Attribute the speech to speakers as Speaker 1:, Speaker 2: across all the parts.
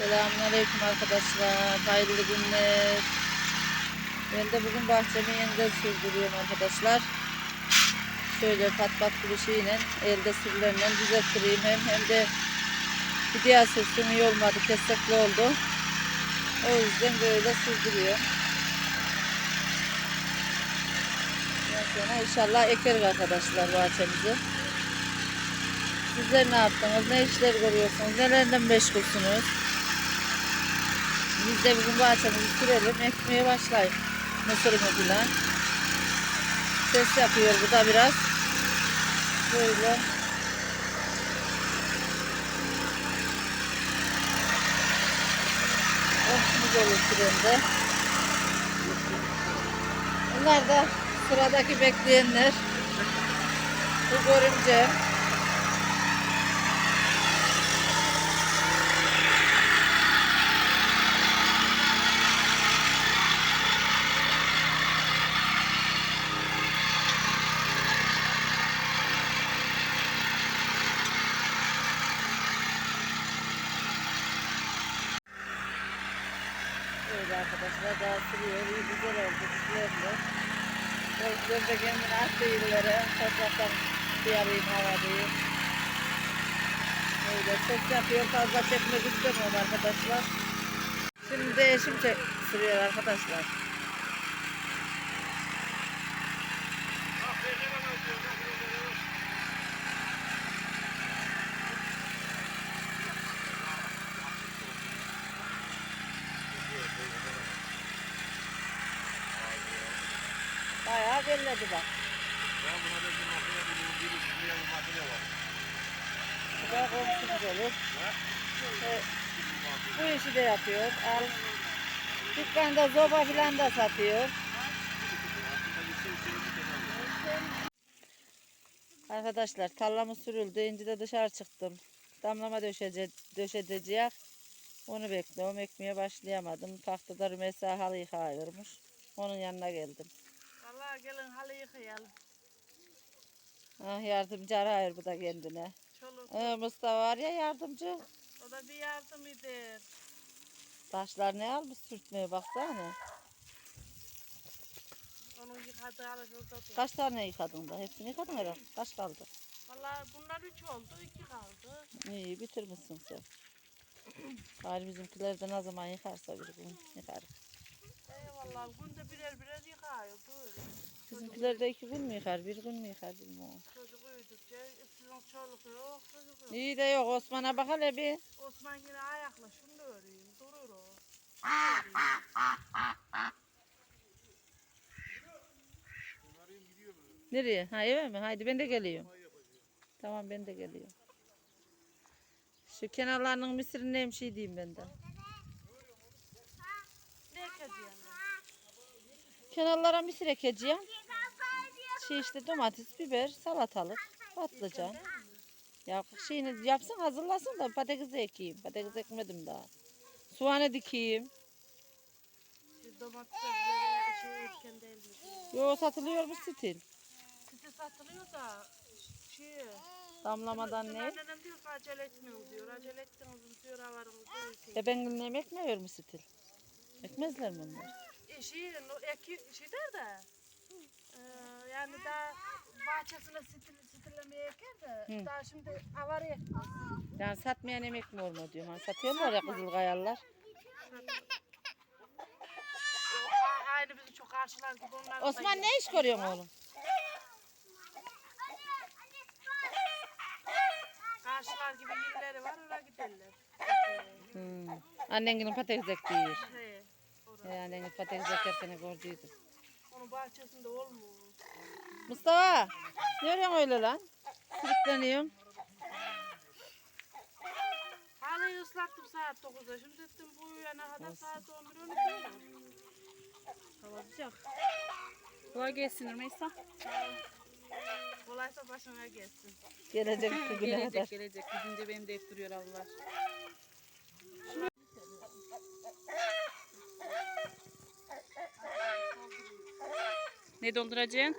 Speaker 1: Selamünaleyküm arkadaşlar. Hayırlı günler. Ben de bugün bahçemi yeniden sürdürüyorum arkadaşlar. Şöyle pat pat bir şeyle elde sürülerle düzelttireyim hem hem de bir diğer sürsüm iyi olmadı. Kesekli oldu. O yüzden böyle sürdürüyorum. Ondan sonra inşallah ekeriz arkadaşlar bahçemizi. Sizler ne yaptınız? Ne işler görüyorsunuz? Nelerden meşgulsünüz? Biz de bugün bahçemizi sürelim. Ekmeye başlayın. Mısırını falan. Ses yapıyor bu da biraz. Böyle. Komşumuz olur sürende. Bunlar da sıradaki bekleyenler. Bu görümce. Böyle arkadaşlar daha sürüyor. İyi güzel oldu. Güzeldi. Gözler de kendini attı ileri. Topraktan bir alayım havadayı. Böyle ses yapıyor. Fazla çekmek istemiyorum arkadaşlar. Şimdi eşim çek sürüyor arkadaşlar. Belledi bak. Bu da komşumuz olur. Evet. Bu işi de yapıyor. Al. Dükkanda zoba filan da satıyor. Arkadaşlar tarlamız sürüldü. İnci de dışarı çıktım. Damlama döşece, döşedeceğiz. Onu bekliyorum. Ekmeye başlayamadım. Tahtada Rümeysa halı yıkıyormuş. Onun yanına geldim.
Speaker 2: Gelin halı yıkayalım.
Speaker 1: Ah yardımcı arıyor bu da kendine.
Speaker 2: Çoluk.
Speaker 1: Ee, Mustafa var ya yardımcı.
Speaker 2: O da bir yardım eder.
Speaker 1: Taşlar ne almış sürtmeye baksana.
Speaker 2: Onun yıkadığı halı şurada dur.
Speaker 1: Kaç tane yıkadın da? Hepsini yıkadın herhalde. Kaç kaldı?
Speaker 2: Vallahi bunlar üç oldu, iki kaldı.
Speaker 1: İyi bitirmişsin sen. Bari bizimkiler de ne zaman yıkarsa bir gün yıkar.
Speaker 2: Eyvallah günde birer birer yıkıyor böyle.
Speaker 1: Bizimkiler de iki gün mü yıkar, bir gün mü yıkar bilmiyorum.
Speaker 2: Çocuk uyudukça sizin çoluk yok, çocuk yok.
Speaker 1: İyi de yok Osman'a bak hele bir.
Speaker 2: Osman yine ayakla şunu öreyim, durur o.
Speaker 1: Nereye? Ha eve mi? Haydi ben de geliyorum. Tamam ben de geliyorum. Şu kenarlarının mısırı neymiş şey diyeyim ben de.
Speaker 2: Ne ekeceğim?
Speaker 1: Kenarlara mısır ekeceğim. Şey işte domates, biber, salatalık, patlıcan. Ya şeyini yapsın hazırlasın da patates ekeyim. Patates ekmedim daha. Soğanı dikeyim.
Speaker 2: Şey mi?
Speaker 1: Yo satılıyormuş stil.
Speaker 2: Size satılıyor da şey...
Speaker 1: Damlamadan ne?
Speaker 2: Annenem diyor ki acele etmiyoruz diyor. Acele ettiniz mi diyor ki.
Speaker 1: E ben günlüğüm ekmiyor mu stil? Ekmezler mi onlar?
Speaker 2: Şey, eki, şey der de. E, yani daha bahçesine stil, stillemeye eker de.
Speaker 1: Hı.
Speaker 2: Daha şimdi avar ekmez.
Speaker 1: Yani satmayan emek mi olmuyor diyorum. Hani satıyorlar ya kızıl kayalar.
Speaker 2: A- Aynı bizi çok karşılar gibi onlar. da
Speaker 1: Osman ne iş görüyorsun oğlum?
Speaker 2: Karşılar gibi yerleri var oraya giderler.
Speaker 1: Hmm. Annenginin patates ektiği.
Speaker 2: He, orada.
Speaker 1: He, annenin patates ekerken gördüydüm.
Speaker 2: Onun bahçesinde olmuyor.
Speaker 1: Mustafa ne arıyorsun öyle lan? Sürükleniyorum.
Speaker 2: Halıyı ıslattım saat 9'da. Şimdi dedim bu yana kadar saat 11 12 olur.
Speaker 1: Hava sıcak. Kolay gelsin Rümeysa.
Speaker 2: Kolaysa başına gelsin.
Speaker 1: Gelecek bugüne kadar.
Speaker 3: Gelecek gelecek. Gidince benim de hep duruyor Allah. Ne dolduracaksın?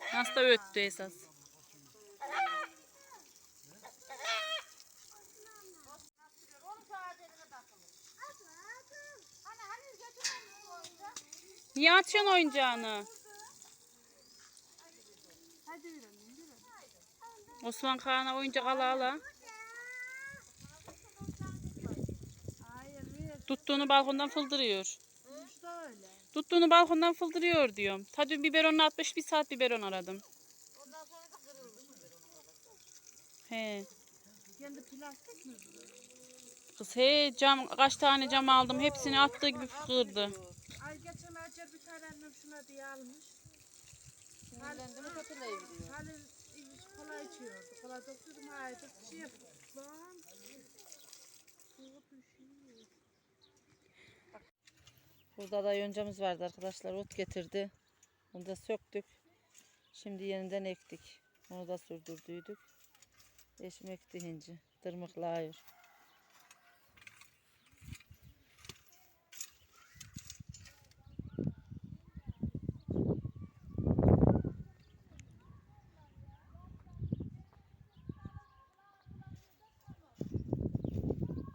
Speaker 3: Hasta öttü esas. Niye atıyorsun oyuncağını? Osman Kağan'a oyuncak ala ala. Tuttuğunu balkondan fıldırıyor.
Speaker 2: İşte öyle.
Speaker 3: Tuttuğunu balkondan fıldırıyor diyorum. Ta dün biberonunu atmış bir saat biberon aradım.
Speaker 1: Ondan sonra da kırıldı mı?
Speaker 3: He.
Speaker 2: Kendi plastik mi?
Speaker 3: Kız he cam kaç tane cam aldım hepsini attığı gibi kırdı.
Speaker 2: Ay geçen Hacer bir tane annem şuna diye almış.
Speaker 1: Sinirlendi mi.
Speaker 2: Halil kola içiyordu. Kola döktürdüm haydi bir şey yaptım. Lan. Su düşüyor.
Speaker 1: Burada da yoncamız vardı arkadaşlar. Ot getirdi. Onu da söktük. Şimdi yeniden ektik. Onu da sürdürdüydük. Eşim ekti hinci. Tırmıklıyor.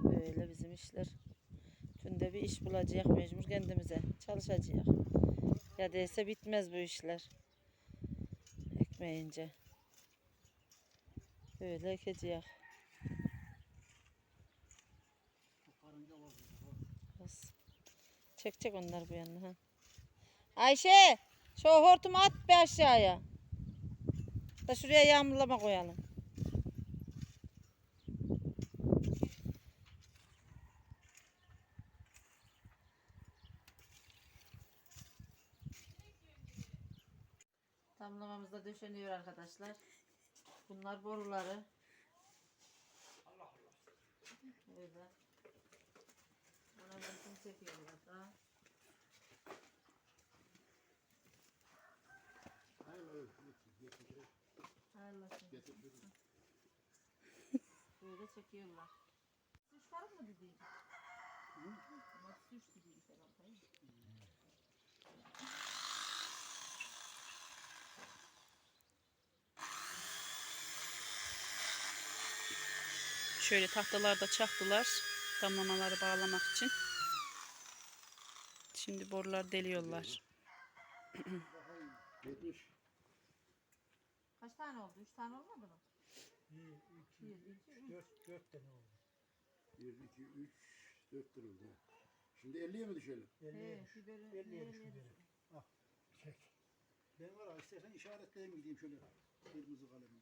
Speaker 1: Böyle bizim işler. Bulacak mecbur kendimize. Çalışacak. Ya değilse bitmez bu işler. Ekmeyince. Böyle ekeceğiz. Çek çek onlar bu yana. Ha. Ayşe! Şu hortumu at bir aşağıya. Da şuraya yağmurlama koyalım. Tamlamamız da döşeniyor arkadaşlar. Bunlar boruları. Böyle. Buna resim çekiyorlar da. Hayırlısı. Böyle çekiyorlar. Su çıkarıp mı dediydi? Ama su
Speaker 3: Şöyle tahtalarda çaktılar. Damlamaları bağlamak için. Şimdi borular deliyorlar.
Speaker 1: Kaç tane oldu? Üç tane olmadı mı?
Speaker 4: 1, 2, 3, 4, 4 tane oldu.
Speaker 5: 1, 2, 3, 4 tane oldu. Şimdi 50'ye mi düşelim?
Speaker 4: 50'ye
Speaker 1: Evet,
Speaker 4: düş.
Speaker 1: biberin
Speaker 4: 50'ye
Speaker 1: yerim
Speaker 4: düş. Al, çek. Ben var ya istersen işaretleyeyim gideyim şöyle. Kırmızı kalemle.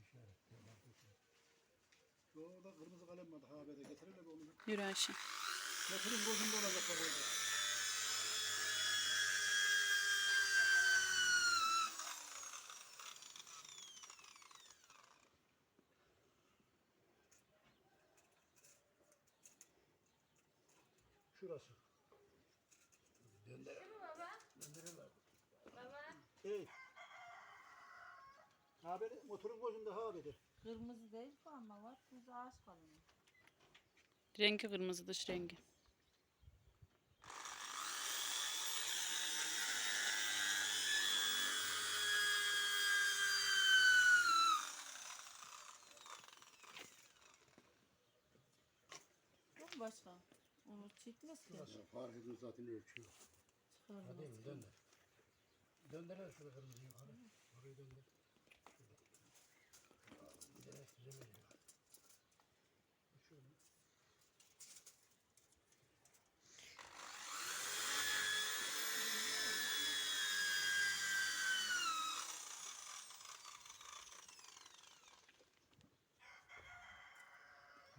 Speaker 4: İşaretle. bak, işaret. Şu orada kırmızı kalem vardı haberde getirelim onu.
Speaker 3: Yürü Ayşe.
Speaker 4: Metrinin gözünde olacak bak orada. Şurası. Döndür. Döndürün abi. Hey. Haberi motorun gözünde haberi.
Speaker 1: Kırmızı değil bu ama var. Düz ağaç kalın.
Speaker 3: Rengi kırmızı dış rengi.
Speaker 1: Yok mu başka? Onu çekmez ki.
Speaker 5: Fark ediyor zaten ölçüyor.
Speaker 1: Çıkarmaz.
Speaker 4: Hadi mi döndür. Döndür şurada kırmızı yukarı. Orayı döndür. Şurada. Giderek güzel oluyor. Şöyle.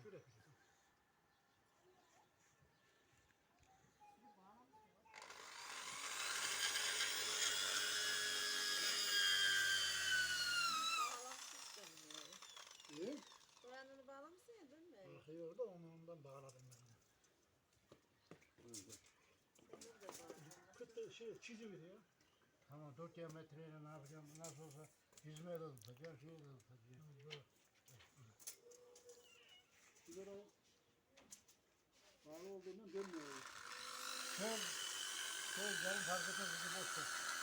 Speaker 4: Şuraya güzel. İyi.
Speaker 1: Soğanını bağlamışsın ya dönme.
Speaker 4: Bakıyor da onu ondan bağladım ben onu. Kıtı şey çiziyor ya. Tamam 4 diametreyle ne yapacağım nasıl olsa yüzmeye de tutacağım şeye de tutacağım. Böyle. Sigara bağlı olduğundan dönmüyor. Sol, sol canım fark etmez bizi boş ver.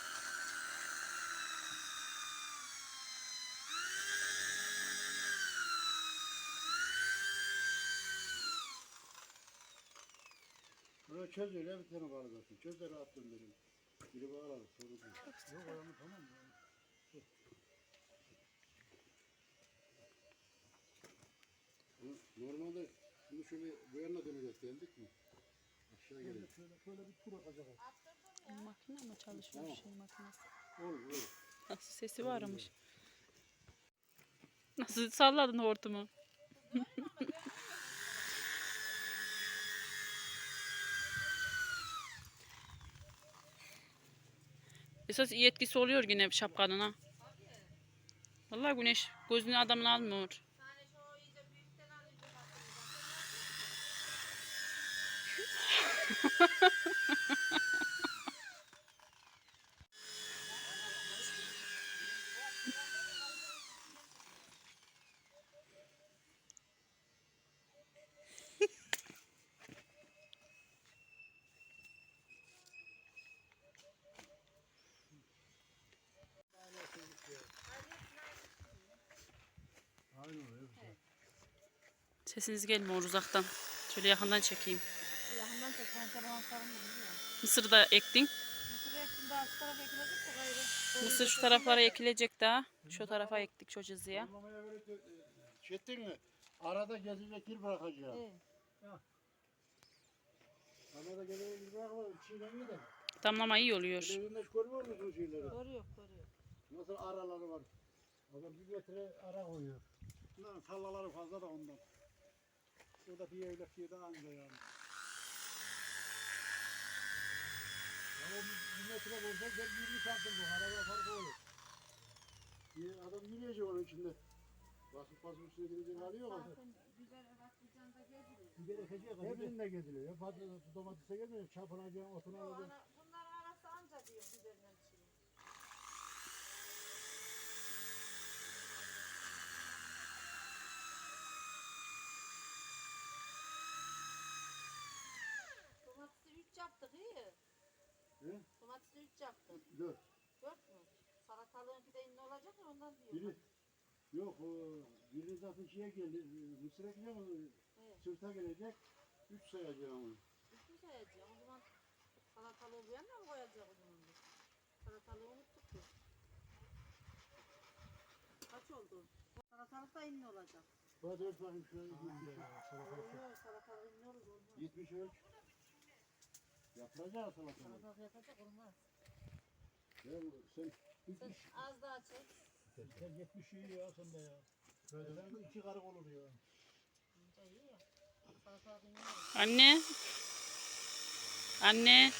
Speaker 5: Çöz öyle bir tane bağlarsın. Çöz de rahat döndürün. Biri bağlar. Sorun değil.
Speaker 4: Yok ayağını tamam mı?
Speaker 5: Normalde bunu şöyle bu yana döneceğiz geldik mi? Aşağı gelelim.
Speaker 4: şöyle, şöyle bir tur atacak o.
Speaker 3: Makine mi çalışıyor
Speaker 5: Tamam.
Speaker 3: şey makinesi?
Speaker 5: Olur olur.
Speaker 3: Nasıl sesi varmış. Nasıl salladın hortumu? Esas iyi etkisi oluyor yine şapkanın ha. Vallahi güneş gözünü adamın almıyor.
Speaker 5: Aynen öyle.
Speaker 3: Sesiniz gelmiyor uzaktan. Şöyle yakından çekeyim.
Speaker 1: Yakından çek. Ben sabahın sarım
Speaker 3: Mısır da ektin.
Speaker 1: Mısır ektim daha şu tarafa ekilecek de gayrı.
Speaker 3: Mısır şu taraflara ekilecek daha. Şu tarafa ektik şu cızıya.
Speaker 5: De, e, şey mi? Arada gezecek yer bırakacağım.
Speaker 1: Evet.
Speaker 5: Arada gezecek yer bırakma. Çiğnemi de.
Speaker 3: Damlama iyi oluyor.
Speaker 5: Televizyonda hiç görmüyor musun şeyleri?
Speaker 1: Görüyor görüyor.
Speaker 5: Nasıl araları var? Adam bir metre ara koyuyor.
Speaker 4: Bunların tallaları fazla da ondan. Burada bir evlek yedi anca yani.
Speaker 5: Ama bir metre olsa sen 20 santim bu. Araba farkı olur. Bir adam yürüyecek onun içinde. Basıp basıp üstüne gidecek hali yok. artık.
Speaker 4: Biber ekeceğiz.
Speaker 5: Hepsinde geziliyor. Ya Fazla domatese gelmiyor. Otunu alacaksın.
Speaker 1: Bunlar arası anca diyor biberle 3 yaptık iyi.
Speaker 5: He?
Speaker 1: Domatesi 3 yaptık.
Speaker 5: Dört.
Speaker 1: 4 mü? Salatalığınki de ne olacak ya ondan diyor.
Speaker 5: Biri yok o biri zaten şeye geldi. Mısır ekeceğim onu.
Speaker 1: Evet.
Speaker 5: Sırta gelecek. Üç sayacağım onu.
Speaker 1: Üç mü sayacağım? O zaman salatalığı bu yana mı koyacak o zaman? biz? Salatalığı unuttuk biz. Kaç oldu? Salatalık da inni olacak.
Speaker 5: Bana dört bakayım şuna.
Speaker 1: Yok salatalık inni olur olmaz.
Speaker 5: 70 ölç. Yapılacak salatalık.
Speaker 1: Salatalık yapacak olmaz.
Speaker 5: Ya bu- sen
Speaker 1: Sen az daha çek.
Speaker 4: Sen 70 iyi ya sen de ya. Böyle sen iki karı olur ya.
Speaker 1: Bence iyi.
Speaker 3: Anne. Anne.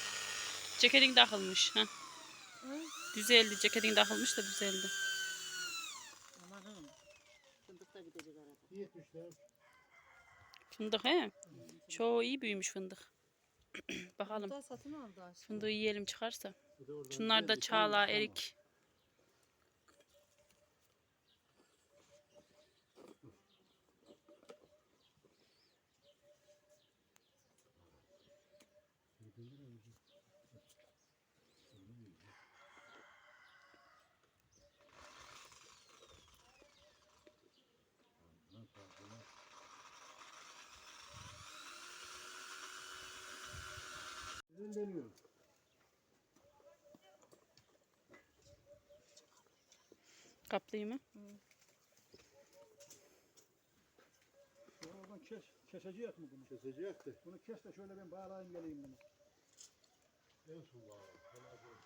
Speaker 3: Ceketin takılmış. Ha. Düzeldi. Ceketin takılmış da düzeldi.
Speaker 1: Amanın. Fındık da gidecek arada.
Speaker 5: 70 de.
Speaker 3: Fındık he. Çoğu iyi büyümüş fındık. Bakalım.
Speaker 1: Fındığı satın aldı aşkım.
Speaker 3: Fındığı yiyelim çıkarsa. Şunlar da çağla,
Speaker 5: tamam,
Speaker 3: erik.
Speaker 5: Ben deniyorum.
Speaker 3: Kaplayayım mı?
Speaker 4: Oradan kes, keseceğiz mi bunu?
Speaker 5: Kesecek de.
Speaker 4: Bunu kes de şöyle ben bağlayayım geleyim bunu.
Speaker 5: En son değil.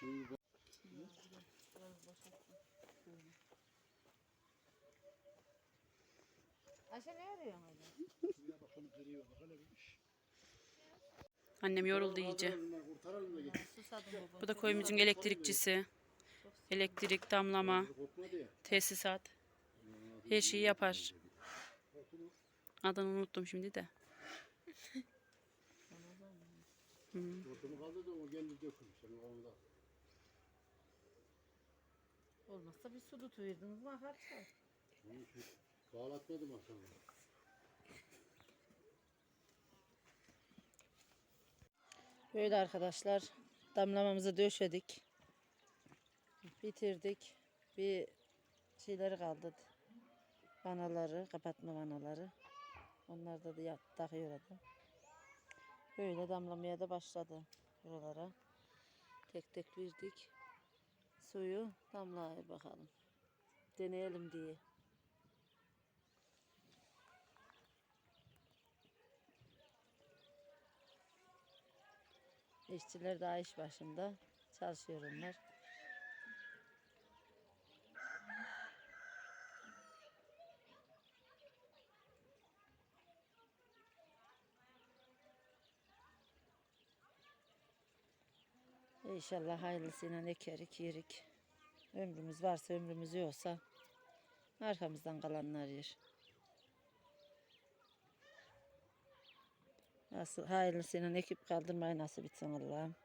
Speaker 5: Şimdi bak.
Speaker 1: Ayşe ne arıyorsun öyle?
Speaker 4: Şuraya bak şunu kırıyor bak hele bir iş.
Speaker 3: Annem yoruldu iyice.
Speaker 5: Kaldıralım da Kurtaralım da git.
Speaker 1: Susadım baba.
Speaker 3: Bu da köyümüzün elektrikçisi. Elektrik, damlama, tesisat. Her şeyi yapar. Adını unuttum şimdi de.
Speaker 5: Ortamı kaldı da o kendi dökülür. Senin onda.
Speaker 1: Olmazsa bir su tutuverdiniz mi
Speaker 5: bağlatmadım aslında.
Speaker 1: Böyle arkadaşlar damlamamızı döşedik. Bitirdik. Bir şeyleri kaldı. Vanaları, kapatma vanaları. Onlarda da yat, takıyor adam. Böyle damlamaya da başladı buralara. Tek tek verdik. Suyu damlaya bakalım. Deneyelim diye. İşçiler daha iş başında. Çalışıyor onlar. İnşallah hayırlısıyla ekerik, yerik. Ömrümüz varsa ömrümüz yoksa arkamızdan kalanlar yer. Nasıl hayırlısıyla ekip kaldırmayı nasip etsin Allah'ım.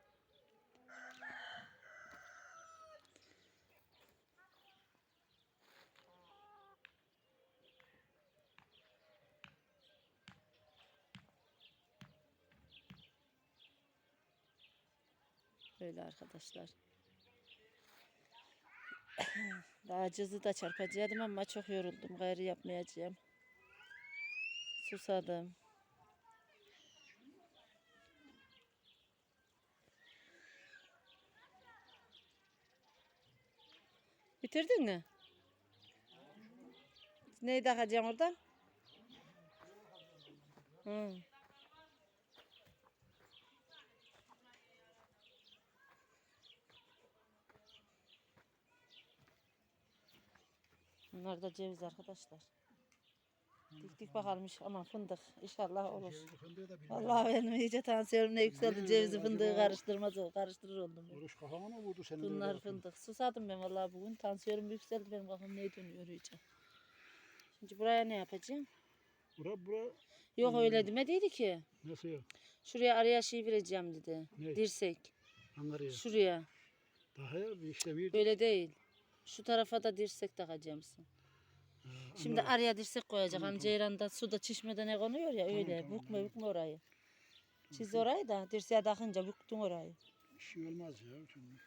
Speaker 1: Böyle arkadaşlar. Daha cızı da çarpacaktım ama çok yoruldum. Gayrı yapmayacağım. Susadım. Bitirdin mi? Neyi takacağım oradan? Hı. Bunlar da ceviz arkadaşlar. Diktik bakalım iş- aman fındık inşallah olur. Vallahi benim iyice tansiyonum ne yükseldi. Cevizi fındığı karıştırmaz o karıştırır oldum.
Speaker 4: Oruç kafama mı vurdu senin?
Speaker 1: Bunlar
Speaker 4: öyle?
Speaker 1: fındık. Susadım ben vallahi bugün. Tansiyonum yükseldi benim kafam ne dönüyor iyice. Şimdi buraya ne yapacağım?
Speaker 4: Bura bura
Speaker 1: Yok öyle demediydi ki.
Speaker 4: nasıl ya?
Speaker 1: Şuraya araya şey vereceğim dedi.
Speaker 4: Ne?
Speaker 1: Dirsek.
Speaker 4: Angarya.
Speaker 1: Şuraya.
Speaker 4: Daha ya bir işte bir.
Speaker 1: Böyle değil. Şu tarafa da dirsek takacaksın. Şimdi araya dirsek koyacak. Hani ceyranda suda çişmede ne konuyor ya öyle. bükme bükme orayı. Çiz orayı da dirseğe takınca büktün orayı.
Speaker 4: Bir şey olmaz ya şimdi.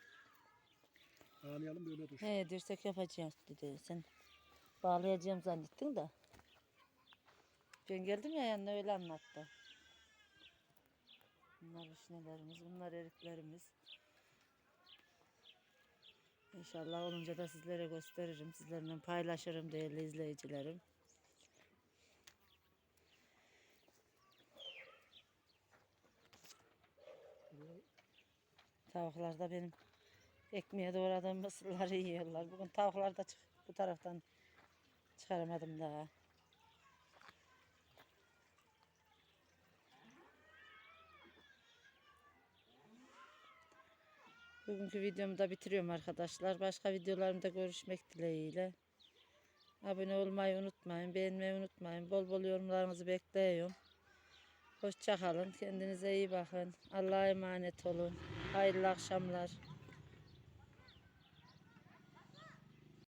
Speaker 4: Bağlayalım böyle dur.
Speaker 1: He dirsek yapacağız dedi. Sen bağlayacağım zannettin de. Ben geldim ya yanına öyle anlattı. Bunlar vişnelerimiz, bunlar eriklerimiz. İnşallah olunca da sizlere gösteririm. Sizlerle paylaşırım değerli izleyicilerim. Tavuklar da benim ekmeğe doğradığım mısırları yiyorlar. Bugün tavuklar da çık bu taraftan çıkaramadım daha. Bugünkü videomu da bitiriyorum arkadaşlar. Başka videolarımda görüşmek dileğiyle. Abone olmayı unutmayın. Beğenmeyi unutmayın. Bol bol yorumlarınızı bekliyorum. Hoşça kalın. Kendinize iyi bakın. Allah'a emanet olun. Hayırlı akşamlar.